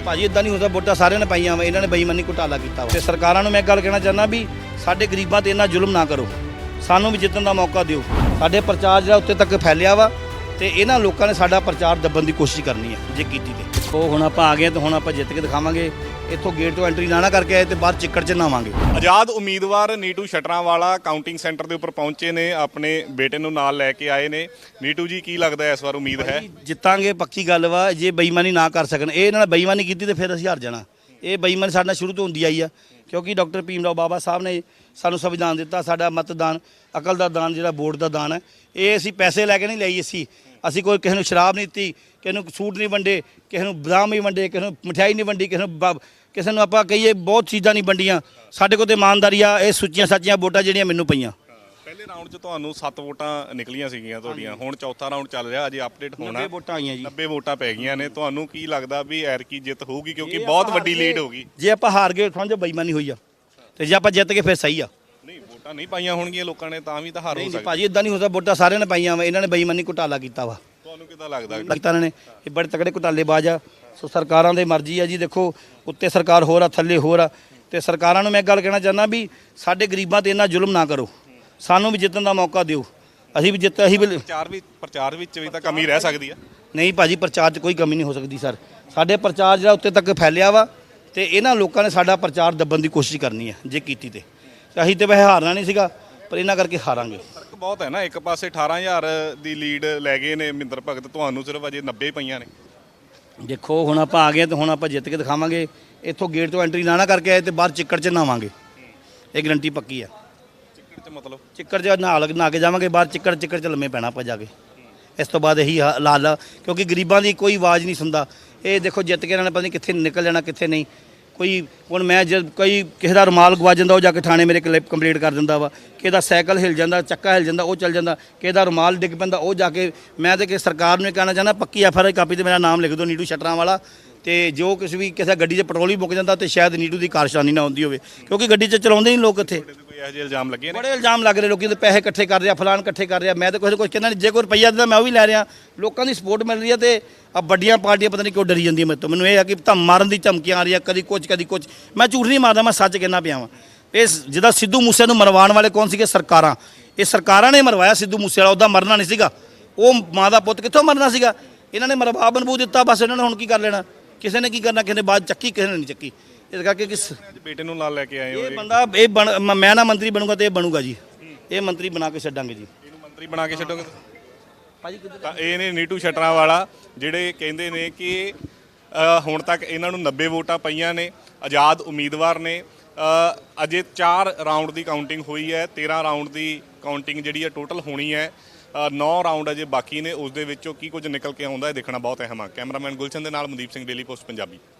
ਭਾਜੀ ਇਦਾਂ ਨਹੀਂ ਹੁੰਦਾ, ਵੋਟਾਂ ਸਾਰਿਆਂ ਨੇ ਪਾਈਆਂ ਵਾ, ਇਹਨਾਂ ਨੇ ਬੇਈਮਾਨੀ ਘੁਟਾਲਾ ਕੀਤਾ ਵਾ। ਤੇ ਸਰਕਾਰਾਂ ਨੂੰ ਮੈਂ ਇੱਕ ਗੱਲ ਕਹਿਣਾ ਚਾਹੁੰਦਾ ਵੀ ਸਾਡੇ ਗਰੀਬਾਂ ਤੇ ਇੰਨਾ ਜ਼ੁਲਮ ਨਾ ਕਰੋ। ਸਾਨੂੰ ਵੀ ਜਿੱਤਣ ਦਾ ਮੌਕਾ ਦਿਓ। ਸਾਡੇ ਪ੍ਰਚਾਰ ਜਿਹੜਾ ਉੱਤੇ ਤੱਕ ਫੈਲਿਆ ਵਾ ਤੇ ਇਹਨਾਂ ਲੋਕਾਂ ਨੇ ਸਾਡਾ ਪ੍ਰਚਾਰ ਦੱਬਣ ਦੀ ਕੋਸ਼ਿਸ਼ ਕਰਨੀ ਹੈ ਜੇ ਕੀਤੀ ਤੇ। ਉਹ ਹੁਣ ਆਪਾਂ ਆ ਗਏ ਤੇ ਹੁਣ ਆਪਾਂ ਜਿੱਤ ਕੇ ਦਿਖਾਵਾਂਗੇ। ਇੱਥੋਂ ਗੇਟ ਤੋਂ ਐਂਟਰੀ ਨਾ ਨਾ ਕਰਕੇ ਆਏ ਤੇ ਬਾਹਰ ਚਿੱਕੜ 'ਚ ਨਾਵਾਂਗੇ। ਆਜ਼ਾਦ ਉਮੀਦਵਾਰ ਨੀਟੂ ਸ਼ਟਰਾਂ ਵਾਲਾ ਕਾਊਂਟਿੰਗ ਸੈਂਟਰ ਦੇ ਉੱਪਰ ਪਹੁੰਚੇ ਨੇ ਆਪਣੇ ਬੇਟੇ ਨੂੰ ਨਾਲ ਲੈ ਕੇ ਆਏ ਨੇ। ਨੀਟੂ ਜੀ ਕੀ ਲੱਗਦਾ ਇਸ ਵਾਰ ਉਮੀਦ ਹੈ? ਜਿੱਤਾਂਗੇ ਪੱਕੀ ਗੱਲ ਵਾ ਜੇ ਬੇਈਮਾਨੀ ਨਾ ਕਰ ਸਕਣ। ਇਹ ਇਹਨਾਂ ਨੇ ਬੇਈਮਾਨੀ ਕੀਤੀ ਤੇ ਫਿਰ ਅਸੀਂ ਹਾਰ ਜਾਣਾ। ਇਹ ਬੇਈਮਾਨੀ ਸਾਡੇ ਨਾਲ ਸ਼ੁਰੂ ਤੋਂ ਹੁੰਦੀ ਆਈ ਆ। ਕਿਉਂਕਿ ਡਾਕਟਰ ਭੀਮ ਰਾਓ ਬਾਬਾ ਸਾਹਿਬ ਨੇ ਸਾਨੂੰ ਸੰਵਿਧਾਨ ਦਿੱਤਾ ਸਾਡਾ ਮਤਦਾਨ ਅਕਲ ਦਾ ਦਾਨ ਜਿਹੜਾ ਵੋਟ ਦਾ ਦਾਨ ਹੈ ਇਹ ਅਸੀਂ ਪੈਸੇ ਲੈ ਕੇ ਨਹੀਂ ਲਈ ਅਸੀਂ। ਅਸੀਂ ਕੋਈ ਕਿਸੇ ਨੂੰ ਸ਼ਰਾਬ ਨਹੀਂ ਦਿੱਤੀ ਕਿਸੇ ਨੂੰ ਸੂਟ ਨਹੀਂ ਵੰਡੇ ਕਿਸੇ ਨੂੰ ਬਦਾਮ ਨਹੀਂ ਵੰਡੇ ਕਿਸੇ ਨੂੰ ਮਠਿਆਈ ਨਹੀਂ ਵੰਡੀ ਕਿਸੇ ਨੂੰ ਕਿਸੇ ਨੂੰ ਆਪਾਂ ਕਹੀਏ ਬਹੁਤ ਚੀਜ਼ਾਂ ਨਹੀਂ ਵੰਡੀਆਂ। ਸਾਡੇ ਕੋਲ ਤੇ ਇਮਾਨਦਾਰੀ ਆ ਇਹ ਸੁੱਚੀਆਂ ਸੱਚੀਆਂ ਵੋਟਾਂ ਜਿਹੜੀਆਂ ਮੈਨੂੰ ਪਈਆਂ। ਪਹਿਲੇ ਰਾਊਂਡ 'ਚ ਤੁਹਾਨੂੰ 7 ਵੋਟਾਂ ਨਿਕਲੀਆਂ ਸੀਗੀਆਂ ਤੁਹਾਡੀਆਂ ਹੁਣ ਚੌਥਾ ਰਾਊਂਡ ਚੱਲ ਰਿਹਾ ਅਜੇ ਅਪਡੇਟ ਹੋਣਾ। 90 ਵੋਟਾਂ ਆਈਆਂ ਜੀ। 90 ਵੋਟਾਂ ਪੈ ਗਈਆਂ ਨੇ ਤੁਹਾਨੂੰ ਕੀ ਲੱਗਦਾ ਵੀ ਐਰਕੀ ਜਿੱਤ ਹੋਊਗੀ ਕਿਉਂਕਿ ਬਹੁਤ ਵੱਡੀ ਲੀਡ ਹੋਗੀ ਜੇ ਆਪਾਂ ਹਾਰ ਗਏ ਸਮਝੋ ਬੇਈਮਾਨੀ ਹੋਈ ਆ। ਤੇ ਜੇ ਆਪਾਂ ਜਿੱਤ ਗਏ ਫਿਰ ਸਹੀ ਆ। ਵੋਟਾਂ ਨਹੀਂ ਪਾਈਆਂ ਹੋਣਗੀਆਂ ਲੋਕਾਂ ਨੇ ਤਾਂ ਵੀ ਤਾਂ ਹਾਰ ਹੋ ਨਹੀਂ ਸਕਦੀ। ਭਾਜੀ ਇਦਾਂ ਨਹੀਂ ਹੁੰਦਾ ਵੋਟਾਂ ਸਾਰਿਆਂ ਨੇ ਪਾਈਆਂ ਵਾ ਇਹਨਾਂ ਨੇ ਬੇਈਮਾਨੀ ਘੁਟਾਲਾ ਕੀਤਾ ਵਾ। ਤੁਹਾਨੂੰ ਕਿਦਾਂ ਲੱਗਦਾ? ਲੱਗਦਾ ਇਹਨਾਂ ਨੇ ਇਹ ਬੜੇ ਤਕੜੇ ਘੁਟਾਲੇਬਾਜ਼ ਆ। ਸੋ ਸਰਕਾਰਾਂ ਦੇ ਮਰਜ਼ੀ ਆ ਜੀ ਦੇਖੋ ਉੱਤੇ ਸਰਕਾਰ ਹੋਰ ਆ ਥੱਲੇ ਹੋਰ ਆ। ਤੇ ਸਰਕਾਰਾਂ ਨੂੰ ਮੈਂ ਇੱਕ ਗੱਲ ਕਹਿਣਾ ਚਾਹੁੰਦਾ ਵੀ ਸਾਡੇ ਗਰੀਬਾਂ ਤੇ ਇੰਨਾ ਜ਼ੁਲਮ ਨਾ ਕਰੋ। ਸਾਨੂੰ ਵੀ ਜਿੱਤਣ ਦਾ ਮੌਕਾ ਦਿਓ। ਅਸੀਂ ਵੀ ਜਿੱਤ ਅਸੀਂ ਵੀ ਪ੍ਰਚਾਰ ਵੀ ਪ੍ਰਚਾਰ ਵਿੱਚ ਵੀ ਤਾਂ ਕਮੀ ਰਹਿ ਸਕਦੀ ਆ। ਨਹੀਂ ਭਾਜੀ ਪ੍ਰਚਾਰ 'ਚ ਕੋਈ ਕਮੀ ਨਹੀਂ ਹੋ ਸਕਦੀ ਸਰ। ਸਾਡੇ ਪ੍ਰਚਾਰ ਜਿਹੜਾ ਉੱਤੇ ਤੱਕ ਫੈਲਿਆ ਵਾ ਤੇ ਇਹਨਾਂ ਲੋਕਾਂ ਨੇ ਸਾਡਾ ਪ੍ਰਚਾਰ ਦੱਬਣ ਦੀ ਕੋਸ਼ਿਸ਼ ਕਰਨੀ ਹੈ ਜੇ ਕੀਤੀ ਤੇ ਤੇ। ਅਸੀਂ ਤੇ ਵੈਸੇ ਹਾਰਨਾ ਨਹੀਂ ਸੀਗਾ ਪਰ ਇਹਨਾਂ ਕਰਕੇ ਹਾਰਾਂਗੇ। ਫ਼ਰਕ ਬਹੁਤ ਹੈ ਨਾ ਇੱਕ ਪਾਸੇ 18000 ਦੀ ਲੀਡ ਲੈ ਗਏ ਨੇ ਮਿੰਦਰ ਭਗਤ ਤੁਹਾਨੂੰ ਸਿਰਫ ਅਜੇ 90 ਪਈਆਂ ਨੇ। ਦੇਖੋ ਹੁਣ ਆਪਾਂ ਆ ਗਏ ਤੇ ਹੁਣ ਆਪਾਂ ਜਿੱਤ ਕੇ ਦਿਖਾਵਾਂਗੇ। ਇੱਥੋਂ ਗੇਟ ਤੋਂ ਐਂਟਰੀ ਨਾ ਨਾ ਕਰਕੇ ਆਏ ਤੇ ਬਾਹਰ ਚਿੱਕੜ 'ਚ ਨਾਵਾਂਗੇ ਇਹ ਗਰੰਟੀ ਪੱਕੀ ਆ। ਚਿੱਕੜ 'ਚ ਮਤਲਬ? ਚਿੱਕੜ 'ਚ ਨਹਾ ਲਗ ਨਹਾ ਕੇ ਜਾਵਾਂਗੇ ਬਾਹਰ ਚਿੱਕੜ ਚਿੱਕੜ 'ਚ ਲੰਮੇ ਪੈਣਾ ਆਪਾਂ ਜਾ ਕੇ। ਇਸ ਤੋਂ ਬਾਅਦ ਇਹੀ ਲਾਲ ਕਿਉਂਕਿ ਗਰੀਬਾਂ ਦੀ ਕੋਈ ਆਵਾਜ਼ ਨਹੀਂ ਸੁਣਦਾ। ਇਹ ਦੇਖੋ ਜਿੱਤ ਕੇ ਇਹਨਾਂ ਨੇ ਪਤਾ ਨਹੀਂ ਕਿੱਥੇ ਨਿਕਲ ਜਾਣਾ ਕਿੱਥੇ ਨਹੀਂ। ਕੋਈ, ਹੁਣ ਮੈਂ ਜਦ ਕੋਈ ਕਿਸੇ ਦਾ ਰੁਮਾਲ ਗਵਾ ਜਾਂਦਾ, ਉਹ ਜਾ ਕੇ ਥਾਣੇ ਮੇਰੇ ਕਲਿੱਪ ਕੰਪਲੀਟ ਕਰ ਦਿੰਦਾ ਵਾ। ਕਿਸੇ ਦਾ ਸਾਈਕਲ ਹਿਲ ਜਾਂਦਾ, ਚੱਕਾ ਹਿਲ ਜਾਂਦਾ, ਉਹ ਚੱਲ ਜਾਂਦਾ। ਕਿਸੇ ਦਾ ਰੁਮਾਲ ਡਿੱਗ ਪੈਂਦਾ, ਉਹ ਜਾ ਕੇ ਮੈਂ ਤੇ ਕਿ ਸਰਕਾਰ ਨੂੰ ਇਹ ਕਹਿਣਾ ਚਾਹੁੰਦਾ, ਪੱਕੀ ਐਫ ਆਰ ਆਈ ਕਾਪੀ ਤੇ ਮੇਰਾ ਨਾਮ ਲਿਖ ਦਿਓ ਨੀਟੂ ਸ਼ਟਰਾਂ ਵਾਲਾ। ਤੇ ਜੋ ਕਿਸੇ ਵੀ, ਕਿਸੇ ਗੱਡੀ 'ਚ ਪੈਟਰੋਲ ਹੀ ਮੁੱਕ ਜਾਂਦਾ ਤੇ ਸ਼ਾਇਦ ਨੀਟੂ ਦੀ ਕਾਰਸ਼ਾਨੀ ਨਾ ਹੁੰਦੀ ਹੋਵੇ, ਕਿਉਂਕਿ ਗੱਡੀ 'ਚ ਚਲਾਉਂਦੇ ਨਹੀਂ ਲੋਕ ਇੱਥੇ। ਇਹੋ ਜਿਹੇ ਇਲਜ਼ਾਮ ਲੱਗੇ ਨੇ? ਬੜੇ ਇਲਜ਼ਾਮ ਲੱਗ ਰਹੇ ਲੋਕੀ ਦੇ ਪੈਸੇ ਇਕੱਠੇ ਕਰ ਰਿਹਾ ਫਲਾਨ ਇਕੱਠੇ ਕਰ ਰਿਹਾ। ਮੈਂ ਤਾਂ ਕੁਝ ਕੁਝ ਕਹਿੰਦਾ ਨਹੀਂ, ਜੇ ਕੋਈ ਰੁਪਈਆ ਦਿੰਦਾ ਮੈਂ ਉਹ ਵੀ ਲੈ ਰਿਹਾ। ਲੋਕਾਂ ਦੀ ਸਪੋਰਟ ਮਿਲ ਰਹੀ ਹੈ ਤੇ ਆ ਵੱਡੀਆਂ ਪਾਰਟੀਆਂ ਪਤਾ ਨਹੀਂ ਕਿਉਂ ਡਰੀ ਜਾਂਦੀਆਂ ਮੇਰੇ ਤੋਂ। ਮੈਨੂੰ ਇਹ ਆ ਕਿ ਤਾਂ ਮਾਰਨ ਦੀ ਧਮਕੀਆਂ ਆ ਰਹੀਆਂ, ਕਦੀ ਕੁਝ ਕਦੀ ਕੁਝ ਮੈਂ ਝੂਠ ਨਹੀਂ ਮਾਰਦਾ, ਮੈਂ ਸੱਚ ਕਹਿਣਾ ਪਿਆ ਵਾਂ। ਇਹ ਜਿਹਦਾ ਸਿੱਧੂ ਮੂਸੇ ਨੂੰ ਮਰਵਾਉਣ ਵਾਲੇ ਕੌਣ ਸੀਗੇ? ਸਰਕਾਰਾਂ। ਇਹ ਸਰਕਾਰਾਂ ਨੇ ਮਰਵਾਇਆ ਸਿੱਧੂ ਮੂਸੇ ਵਾਲਾ ਉਹਦਾ ਮਰਨਾ ਨਹੀਂ ਸੀਗਾ। ਉਹ ਮਾਂ ਦਾ ਪੁੱਤ ਕਿੱਥੋਂ ਮਰਨਾ ਸੀਗਾ? ਇਹਨਾਂ ਨੇ ਮਰਵਾ ਬਨਬੂ ਦਿੱਤਾ, ਬਸ ਇਹਨਾਂ ਨੇ ਹੁਣ ਕੀ ਕਰ ਲੈਣਾ? ਕਿਸੇ ਨੇ ਕੀ ਕਰਨਾ? ਕਿਸੇ ਨੇ ਬਾਅਦ ਚੱਕੀ, ਕਿਸੇ ਨੇ ਨਹੀਂ ਚੱਕੀ। ਇਸ ਕਰਕੇ ਕਿ ਸ- ਅੱਜ ਬੇਟੇ ਨੂੰ ਨਾਲ ਲੈ ਕੇ ਆਏ ਹੋ ਇਹ ਬੰਦਾ ਇਹ ਬਣ ਮ- ਮੈਂ ਨਾ ਮੰਤਰੀ ਬਣੂਗਾ ਤੇ ਇਹ ਬਣੂਗਾ ਜੀ। ਇਹ ਮੰਤਰੀ ਬਣਾ ਕੇ ਛੱਡਾਂਗੇ ਜੀ। ਇਹਨੂੰ ਮੰਤਰੀ ਬਣਾ ਕੇ ਛੱਡੋਗੇ ਭਾਜੀ ਤਾਂ ਇਹ ਨੇ ਨੀਟੂ ਸ਼ਟਰਾਂ ਵਾਲਾ ਜਿਹੜੇ ਕਹਿੰਦੇ ਨੇ ਕਿ ਅ, ਹੁਣ ਤੱਕ ਇਹਨਾਂ ਨੂੰ 90 ਵੋਟਾਂ ਪਈਆਂ ਨੇ ਆਜ਼ਾਦ ਉਮੀਦਵਾਰ ਨੇ। ਅ, ਅਜੇ 4 ਰਾਊਂਡ ਦੀ ਕਾਊਂਟਿੰਗ ਹੋਈ ਹੈ 13 ਰਾਊਂਡ ਦੀ ਕਾਊਂਟਿੰਗ ਜਿਹੜੀ ਹੈ ਟੋਟਲ ਹੋਣੀ ਹੈ। 9 ਰਾਊਂਡ ਅਜੇ ਬਾਕੀ ਨੇ ਉਸ ਦੇ ਵਿੱਚੋਂ ਕੀ ਕੁਝ ਨਿਕਲ ਕੇ ਆਉਂਦਾ ਹੈ ਦੇਖਣਾ ਬਹੁਤ ਅਹਿਮ ਹੈ ਕੈਮਰਾਮੈਨ ਗੁਲਸ਼ਨ ਦੇ ਨਾਲ ਮਨਦੀਪ ਸਿੰਘ ਡੇਲੀ ਪੋਸਟ ਪੰਜਾਬੀ।